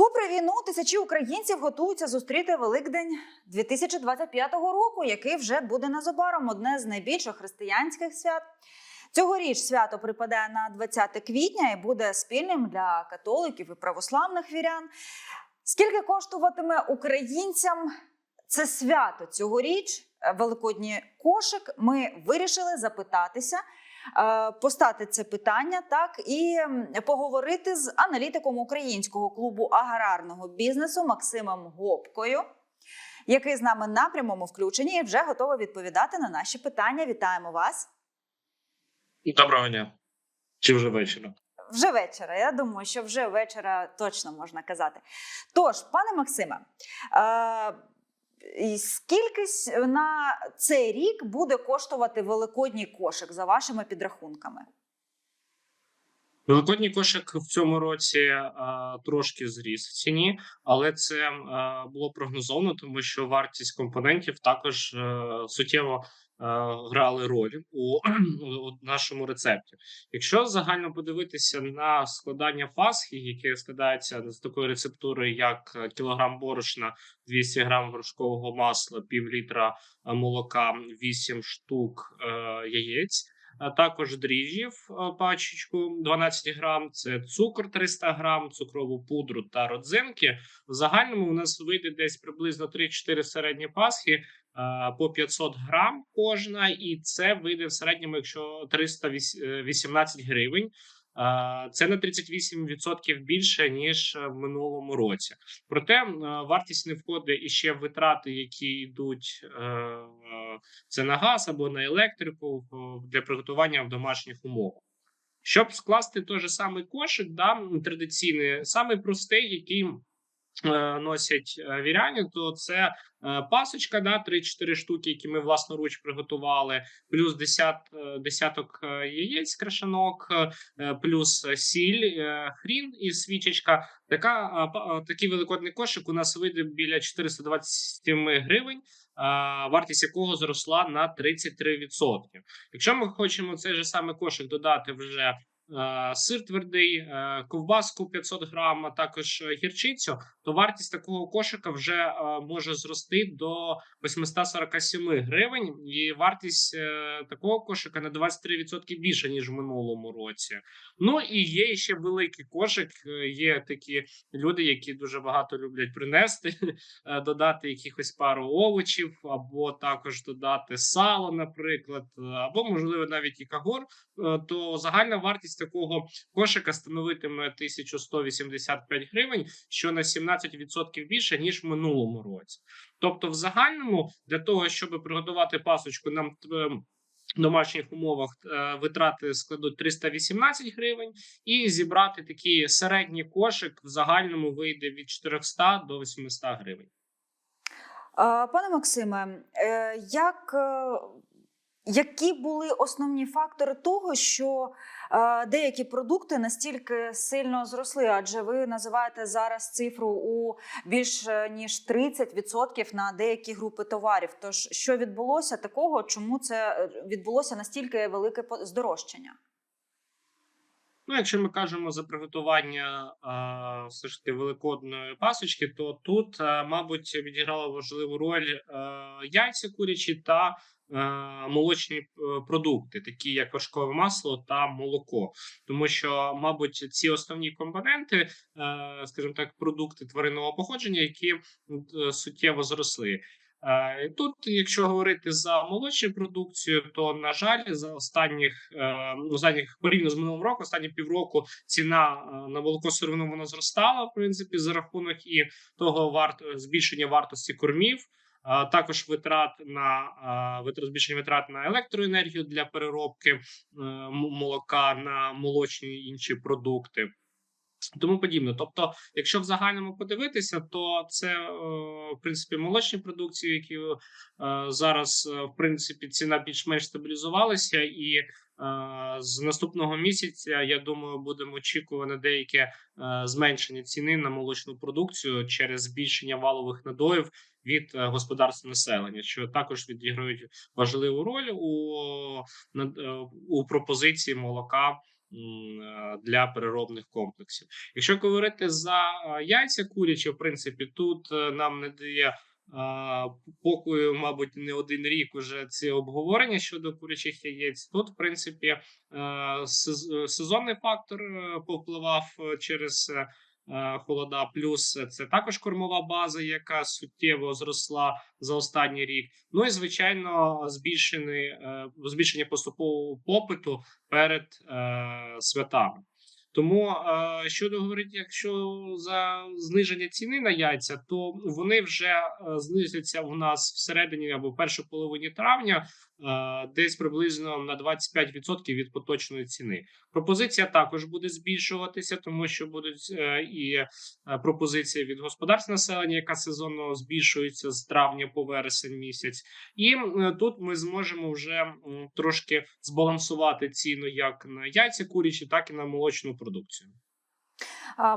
Попри війну, тисячі українців готуються зустріти Великдень 2025 року, який вже буде незабаром одне з найбільших християнських свят. Цьогоріч свято припадає на 20 квітня і буде спільним для католиків і православних вірян. Скільки коштуватиме українцям це свято цьогоріч? е, Великодній кошик? Ми вирішили запитатися, постати це питання, так і поговорити з аналітиком українського клубу аграрного бізнесу Максимом Гопкою, який з нами на прямому включенні і вже готовий відповідати на наші питання. Вітаємо вас Доброго дня. Чи вже вечора? вже вечора. Я думаю, що вже вечора точно можна казати. Тож, пане Максиме, е, скільки на цей рік буде коштувати великодній кошик за вашими підрахунками? Великодній кошик в цьому році а, трошки зріс в ціні, але це а, було прогнозовано, тому що вартість компонентів також а, суттєво е, грали роль у, у нашому рецепті. Якщо загально подивитися на складання пасхи, яке складається з такої рецептури, як е, кілограм борошна, 200 грам вершкового масла, пів літра е, молока, 8 штук е, яєць. а також дріжджів е, пачечку 12 грам, це цукор 300 грам, цукрову пудру та родзинки. В загальному у нас вийде десь приблизно 3-4 середні пасхи е, по 500 грам кожна, і це вийде в середньому, якщо 318 гривень. Е, Це на 38% більше ніж в минулому році. Проте е, вартість не входить іще в витрати, які йдуть е, е, це на газ або на електрику для приготування в домашніх умовах. Щоб скласти той же самий кошик, да, традиційний, самий простий, який е, носять е, віряні, то це е, пасочка, да, 3-4 штуки, які ми власноруч приготували, плюс 10, е, десяток е, яєць, крашанок, е, плюс сіль, е, хрін і свічечка. Така, е, е, такий великодний кошик у нас вийде біля 427 гривень, вартість якого зросла на 33%. Якщо ми хочемо цей же самий кошик додати вже е, сир твердий, е, ковбаску 500 грам, а також е, гірчицю, то вартість такого кошика вже е, може зрости до 847 гривень, і вартість е, такого кошика на 23% більше ніж в минулому році. Ну і є ще великий кошик. е, Є такі люди, які дуже багато люблять принести, е, додати якихось пару овочів, або також додати сало, наприклад, е, або можливо навіть і кагор. е, То загальна вартість такого кошика становитиме 1185 гривень, що на 17% більше ніж в минулому році. Тобто, в загальному для того, щоб приготувати пасочку, нам е, в домашніх умовах е, витрати складуть 318 гривень, і зібрати такий середній кошик в загальному вийде від 400 до 800 гривень. Пане Максиме, е, як, які були основні фактори того, що е, деякі продукти настільки сильно зросли? Адже ви називаєте зараз цифру у більш е, ніж 30% на деякі групи товарів. Тож що відбулося такого, чому це е, відбулося настільки велике здорожчання? Ну, якщо ми кажемо за приготування все ж таки великодної пасочки, то тут, е, мабуть, відіграла важливу роль е, яйця курячі та е, молочні продукти, такі як вершкове масло та молоко. Тому що, мабуть, ці основні компоненти, е, скажімо так, продукти тваринного походження, які суттєво зросли. Е, Тут, якщо говорити за молочну продукцію, то на жаль, за останніх е, останніх порівняно з минулим роком, останні півроку ціна е, на молоко сировину вона зростала, в принципі, за рахунок і того варто збільшення вартості кормів. Також витрат на збільшення витрат на електроенергію для переробки молока на молочні інші продукти. Тому подібне. Тобто, якщо в загальному подивитися, то це е, в принципі молочні продукції, які е, зараз е, в принципі ціна більш-менш стабілізувалася, і з наступного місяця я думаю, будемо очікувати деяке зменшення ціни на молочну продукцію через збільшення валових надоїв від господарств населення, що також відіграють важливу роль у, у пропозиції молока для переробних комплексів. Якщо говорити за е, яйця курячі, в принципі, тут е, нам не дає. Покою, мабуть, не один рік уже ці обговорення щодо курячих яєць. Тут, в принципі, е, сезонний фактор е, повпливав е, через е, е, холода. Плюс це також кормова база, яка суттєво зросла за останній рік. Ну і звичайно, збільшений е, збільшення поступового попиту перед е, святами. Тому е, щодо говорити, якщо за зниження ціни на яйця, то вони вже е, знизяться у нас всередині або в першій половині травня, е, десь приблизно на 25% від поточної ціни. Пропозиція також буде збільшуватися, тому що будуть і пропозиція від господарств населення, яка сезонно збільшується з травня по вересень місяць. І тут ми зможемо вже трошки збалансувати ціну як на яйця курячі, так і на молочну продукцію.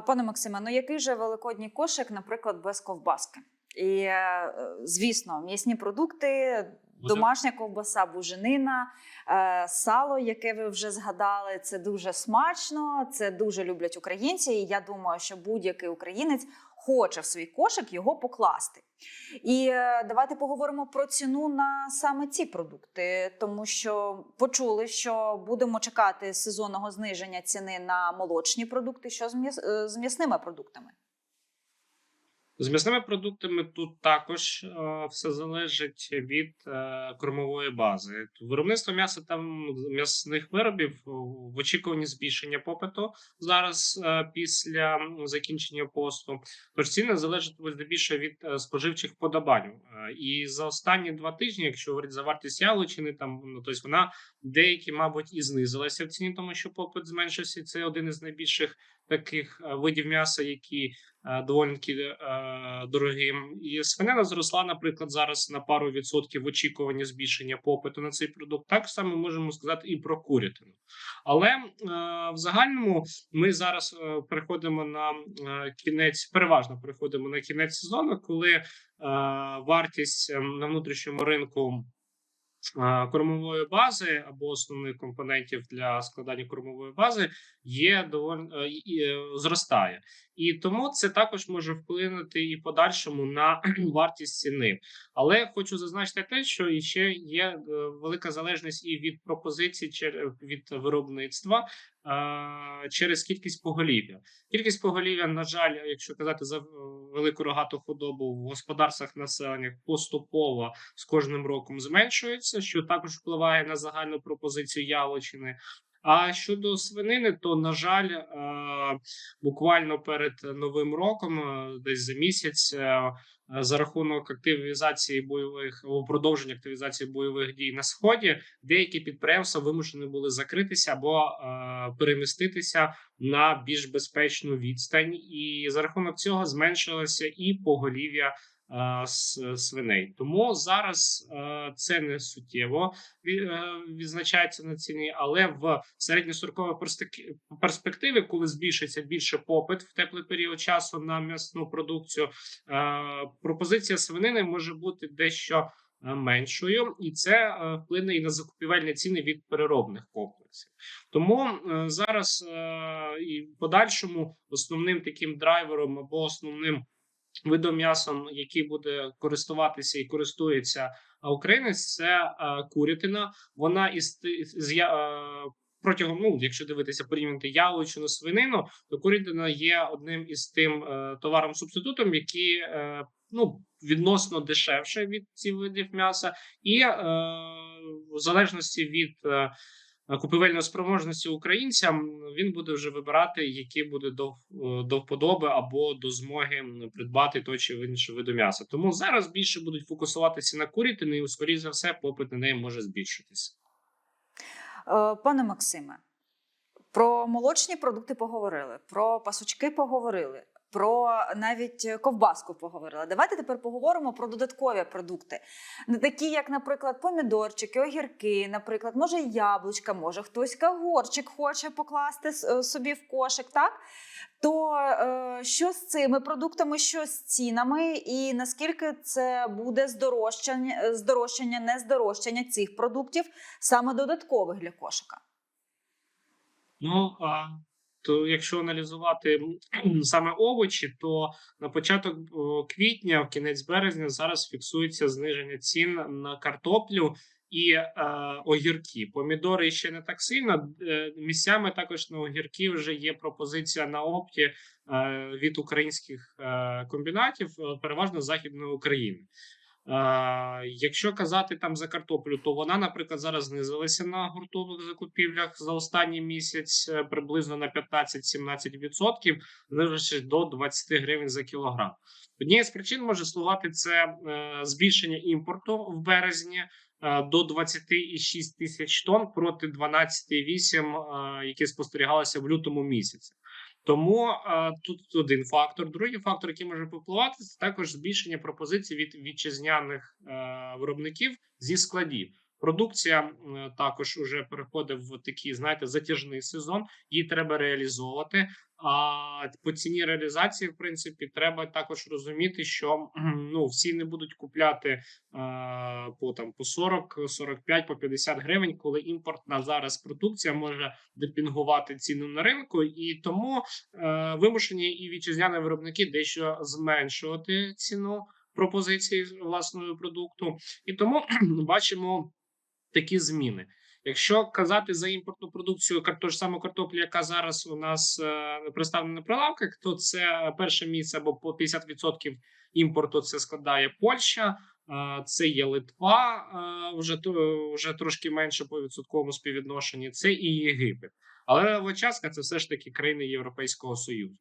Пане Максиме, ну який же великодній кошик, наприклад, без ковбаски? І е, звісно, м'ясні продукти, домашня ковбаса, буженина, е, сало, яке ви вже згадали, це дуже смачно, це дуже люблять українці. І я думаю, що будь-який українець хоче в свій кошик його покласти. І е, давайте поговоримо про ціну на саме ці продукти, тому що почули, що будемо чекати сезонного зниження ціни на молочні продукти. Що з е, з м'ясними продуктами? З м'ясними продуктами тут також е, все залежить від е, кормової бази. Виробництво м'яса там м'ясних виробів е, в очікуванні збільшення попиту зараз е, після закінчення посту. Тож ціни залежать здебільшого від е, споживчих подобань. Е, і за останні два тижні, якщо говорити за вартість яловичини, там ну тобто вона деякі, мабуть, і знизилася в ціні, тому що попит зменшився. Це один із найбільших таких е, видів м'яса, які доволі таки е, дорогим. І свинина зросла, наприклад, зараз на пару відсотків в очікуванні збільшення попиту на цей продукт. Так само можемо сказати і про курятину. Але е, в загальному ми зараз е, переходимо на е, кінець, переважно переходимо на кінець сезону, коли е, вартість е, на внутрішньому ринку. Кормової бази або основних компонентів для складання кормової бази є доволі е, е, зростає, і тому це також може вплинути і подальшому на вартість ціни. Але хочу зазначити те, що ще є е, велика залежність і від пропозицій від виробництва через кількість поголів'я. Кількість поголів'я, на жаль, якщо казати за е, велику рогату худобу в господарствах населення, поступово з кожним роком зменшується, що також впливає на загальну пропозицію яловичини. А щодо свинини, то на жаль, е, буквально перед новим роком, е, десь за місяць, за рахунок активізації бойових або продовження активізації бойових дій на сході, деякі підприємства вимушені були закритися або е, переміститися на більш безпечну відстань, і за рахунок цього зменшилося і поголів'я е, свиней. Тому зараз е, це не суттєво е, відзначається на ціні, але в середньостроковій перспек- перспективі, коли збільшиться більше попит в теплий період часу на м'ясну продукцію, е, пропозиція свинини може бути дещо е, меншою, і це е, вплине і на закупівельні ціни від переробних комплексів. Тому е, зараз е, і в подальшому основним таким драйвером або основним видом м'ясом, який буде користуватися і користується українець, це курятина. Вона із з протягом, ну якщо дивитися порівняти яловичину свинину, то курятина є одним із тим е, товаром субститутом, який е, ну відносно дешевше від цих видів м'яса, і е, в залежності від е, купівельної спроможності українцям він буде вже вибирати, які буде до, е, до вподоби або до змоги придбати той чи інший виду м'яса. Тому зараз більше будуть фокусуватися на курятину, і скоріше за все, попит на неї може збільшитися. Е, Пане Максиме, про молочні продукти поговорили, про пасочки поговорили, про навіть ковбаску поговорили. Давайте тепер поговоримо про додаткові продукти, такі, як, наприклад, помідорчики, огірки, наприклад, може яблучка, може хтось кагорчик хоче покласти е, собі в кошик, так? То е, що з цими продуктами, що з цінами, і наскільки це буде здорожчання, здорожчання, не здорожчання цих продуктів, саме додаткових для кошика? Ну а то якщо аналізувати саме овочі, то на початок квітня, в кінець березня, зараз фіксується зниження цін на картоплю і е, огірки. Помідори ще не так сильно. Е, місцями також на огірки вже є пропозиція на опті е, від українських е, комбінатів, е, переважно західної України. Якщо казати там за картоплю, то вона, наприклад, зараз знизилася на гуртових закупівлях за останній місяць е, приблизно на 15-17%, знижившись до 20 гривень за кілограм. Однією з причин може слугати це е, збільшення імпорту в березні е, до 26 тисяч тонн проти 12,8, е, які спостерігалися в лютому місяці. Тому е, тут один фактор. Другий фактор, який може попливати, це також збільшення пропозицій від вітчизняних е, виробників зі складів. Продукція е, також уже переходить в такий, знаєте, затяжний сезон. Її треба реалізовувати. А по ціні реалізації, в принципі, треба також розуміти, що ну всі не будуть купляти е, по там по 40, 45, по 50 гривень, коли імпортна зараз продукція може депінгувати ціну на ринку, і тому е, вимушені і вітчизняні виробники дещо зменшувати ціну пропозиції власного продукту, і тому бачимо такі зміни. Якщо казати за імпортну продукцію, ту ж саму картоплю, яка зараз у нас е, представлена на прилавках, то це перше місце або по 50% імпорту це складає Польща, е, це є Литва, е, вже вже трошки менше по відсотковому співвідношенні. Це і Єгипет. Але Лочаска це все ж таки країни Європейського Союзу.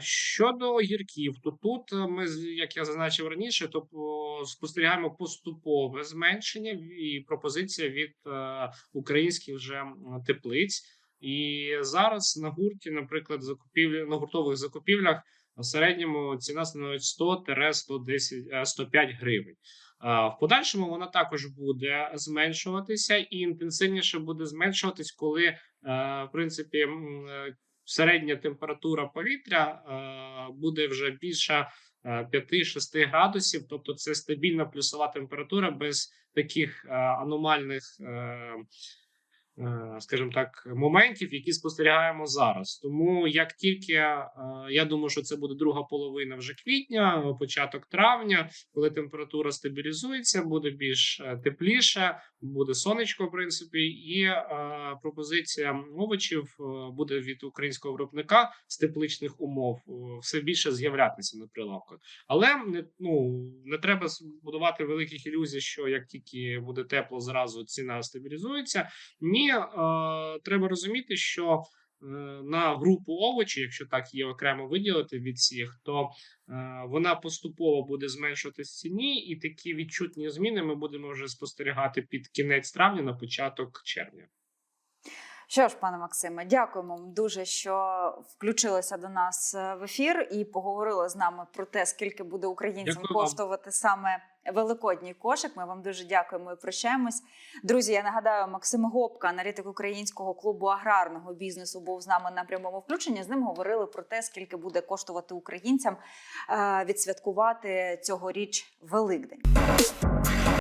Щодо огірків, то тут е, ми, як я зазначив раніше, то по- спостерігаємо поступове зменшення і пропозиція від е, українських вже теплиць. І зараз на гурті, наприклад, закупівлі на гуртових закупівлях в середньому ціна становить 100-110, е, 105 гривень. В подальшому вона також буде зменшуватися і інтенсивніше буде зменшуватись, коли в принципі середня температура повітря е, буде вже більша е, 5-6 градусів, тобто це стабільна плюсова температура без таких е, аномальних, е, скажімо так, моментів, які спостерігаємо зараз. Тому як тільки я думаю, що це буде друга половина вже квітня, початок травня, коли температура стабілізується, буде більш тепліше, буде сонечко, в принципі, і е, пропозиція овочів е, буде від українського виробника з тепличних умов е, все більше з'являтися на прилавках. Але не ну не треба будувати великих ілюзій, що як тільки буде тепло, зразу ціна стабілізується. Ні, е, треба розуміти, що на групу овочі, якщо так її окремо виділити від всіх, то е, вона поступово буде зменшуватись в ціні, і такі відчутні зміни ми будемо вже спостерігати під кінець травня на початок червня. Що ж, пане Максиме, дякуємо вам дуже, що включилися до нас е, в ефір і поговорили з нами про те, скільки буде українцям коштувати саме великодній кошик. Ми вам дуже дякуємо і прощаємось. Друзі, я нагадаю, Максим Гопка, аналітик українського клубу аграрного бізнесу, був з нами на прямому включенні. З ним говорили про те, скільки буде коштувати українцям е, відсвяткувати цьогоріч Великдень.